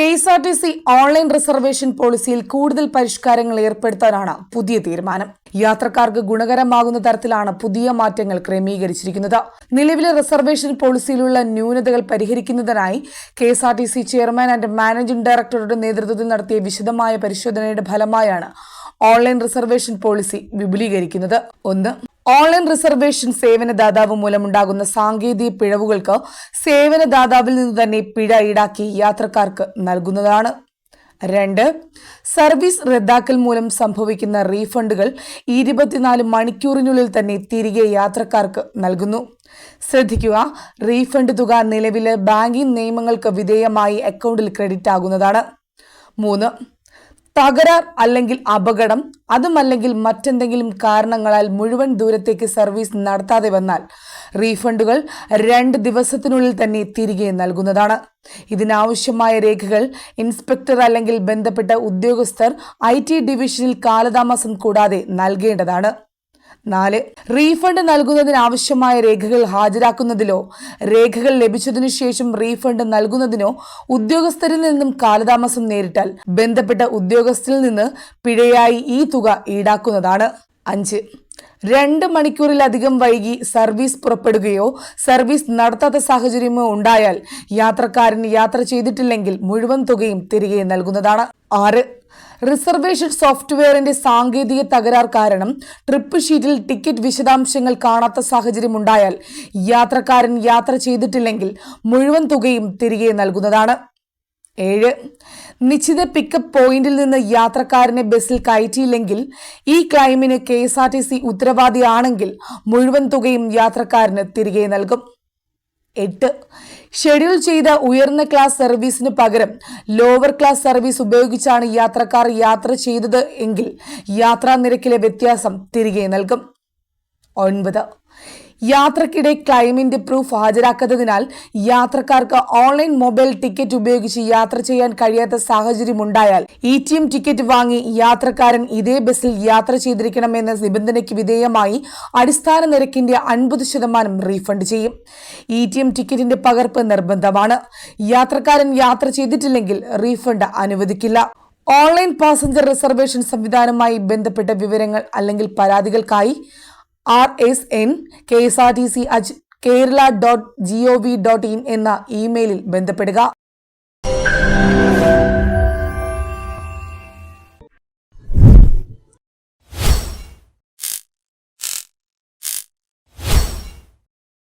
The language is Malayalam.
K S R T C online reservation പോളിസിയിൽ കൂടുതൽ പരിഷ്കാരങ്ങൾ ഏർപ്പെടുത്താനാണ് പുതിയ തീരുമാനം. യാത്രക്കാർക്ക് ഗുണകരമാകുന്ന തരത്തിലാണ് പുതിയ മാറ്റങ്ങൾ ക്രമീകരിച്ചിരിക്കുന്നത്. നിലവിലെ റിസർവേഷൻ പോളിസിയിലുള്ള ന്യൂനതകൾ പരിഹരിക്കുന്നതിനായി K S R T C chairman and managing ഡയറക്ടറുടെ നേതൃത്വത്തിൽ നടത്തിയ വിശദമായ പരിശോധനയുടെ ഫലമായാണ് ഓൺലൈൻ റിസർവേഷൻ പോളിസി വിപുലീകരിക്കുന്നത്. ഒന്ന് ഓൺലൈൻ റിസർവേഷൻ സേവനദാതാവ് മൂലമുണ്ടാകുന്ന സാങ്കേതിക പിഴവുകൾക്ക് സേവനദാതാവിൽ നിന്ന് തന്നെ പിഴ ഈടാക്കി യാത്രക്കാർക്ക് നൽകുന്നതാണ്. രണ്ട് സർവീസ് റദ്ദാക്കൽ മൂലം സംഭവിക്കുന്ന റീഫണ്ടുകൾ ഇരുപത്തിനാല് മണിക്കൂറിനുള്ളിൽ തന്നെ തിരികെ യാത്രക്കാർക്ക് നൽകുന്നു. ശ്രദ്ധിക്കുക റീഫണ്ട് തുക നിലവിലെ ബാങ്കിംഗ് നിയമങ്ങൾക്ക് വിധേയമായി അക്കൗണ്ടിൽ ക്രെഡിറ്റ് ആകുന്നതാണ്. മൂന്ന് തകരാർ അല്ലെങ്കിൽ അപകടം അതുമല്ലെങ്കിൽ മറ്റെന്തെങ്കിലും കാരണങ്ങളാൽ മുഴുവൻ ദൂരത്തേക്ക് സർവീസ് നടത്താതെ വന്നാൽ റീഫണ്ടുകൾ രണ്ട് ദിവസത്തിനുള്ളിൽ തന്നെ തിരികെ നൽകുന്നതാണ്. ഇതിനാവശ്യമായ രേഖകൾ ഇൻസ്പെക്ടർ അല്ലെങ്കിൽ ബന്ധപ്പെട്ട ഉദ്യോഗസ്ഥർ ഐ ടി ഡിവിഷനിൽ കാലതാമസം കൂടാതെ നൽകേണ്ടതാണ്. നാല് റീഫണ്ട് നൽകുന്നതിനാവശ്യമായ രേഖകൾ ഹാജരാക്കുന്നതിലോ രേഖകൾ ലഭിച്ചതിനു ശേഷം റീഫണ്ട് നൽകുന്നതിനോ ഉദ്യോഗസ്ഥരിൽ നിന്നും കാലതാമസം നേരിട്ടാൽ ബന്ധപ്പെട്ട ഉദ്യോഗസ്ഥരിൽ നിന്ന് പിഴയായി ഈ തുക ഈടാക്കുന്നതാണ്. അഞ്ച് രണ്ട് മണിക്കൂറിലധികം വൈകി സർവീസ് പുറപ്പെടുകയോ സർവീസ് നടത്താത്ത സാഹചര്യമോ ഉണ്ടായാൽ യാത്രക്കാരൻ യാത്ര ചെയ്തിട്ടില്ലെങ്കിൽ മുഴുവൻ തുകയും തിരികെ നൽകുന്നതാണ്. ആറ് റിസർവേഷൻ സോഫ്റ്റ്വെയറിന്റെ സാങ്കേതിക തകരാർ കാരണം ട്രിപ്പ് ഷീറ്റിൽ ടിക്കറ്റ് വിശദാംശങ്ങൾ കാണാത്ത സാഹചര്യം ഉണ്ടായാൽ യാത്രക്കാരൻ യാത്ര ചെയ്തിട്ടില്ലെങ്കിൽ മുഴുവൻ തുകയും തിരികെ നൽകുന്നതാണ്. ഏഴ് നിശ്ചിത പിക്കപ്പ് പോയിന്റിൽ നിന്ന് യാത്രക്കാരനെ ബസ്സിൽ കയറ്റിയില്ലെങ്കിൽ ഈ ക്ലൈമിന് K S R T C ഉത്തരവാദിയാണെങ്കിൽ മുഴുവൻ തുകയും യാത്രക്കാരന് തിരികെ നൽകും. എട്ട്. ഷെഡ്യൂൾ ചെയ്ത ഉയർന്ന ക്ലാസ് സർവീസിന് പകരം ലോവർ ക്ലാസ് സർവീസ് ഉപയോഗിച്ചാണ് യാത്രക്കാർ യാത്ര ചെയ്തത് എങ്കിൽ യാത്രാ നിരക്കിലെ വ്യത്യാസം തിരികെ നൽകും. ഒൻപത്. യാത്രക്കിടെ ക്ലൈമിന്റെ പ്രൂഫ് ഹാജരാക്കാത്തതിനാൽ യാത്രക്കാർക്ക് ഓൺലൈൻ മൊബൈൽ ടിക്കറ്റ് ഉപയോഗിച്ച് യാത്ര ചെയ്യാൻ കഴിയാത്ത സാഹചര്യമുണ്ടായാൽ ഇ ടി എം ടിക്കറ്റ് വാങ്ങി യാത്രക്കാരൻ ഇതേ ബസ്സിൽ യാത്ര ചെയ്തിരിക്കണമെന്ന നിബന്ധനയ്ക്ക് വിധേയമായി അടിസ്ഥാന നിരക്കിന്റെ അൻപത് ശതമാനം റീഫണ്ട് ചെയ്യും. ഇ ടി എം ടിക്കറ്റിന്റെ പകർപ്പ് നിർബന്ധമാണ്. യാത്രക്കാരൻ യാത്ര ചെയ്തിട്ടില്ലെങ്കിൽ റീഫണ്ട് അനുവദിക്കില്ല. ഓൺലൈൻ പാസഞ്ചർ റിസർവേഷൻ സംവിധാനവുമായി ബന്ധപ്പെട്ട വിവരങ്ങൾ അല്ലെങ്കിൽ പരാതികൾക്കായി R S N K S R T C അജ് Kerala dot G O V dot in എന്ന ഇമെയിലിൽ ബന്ധപ്പെടുക.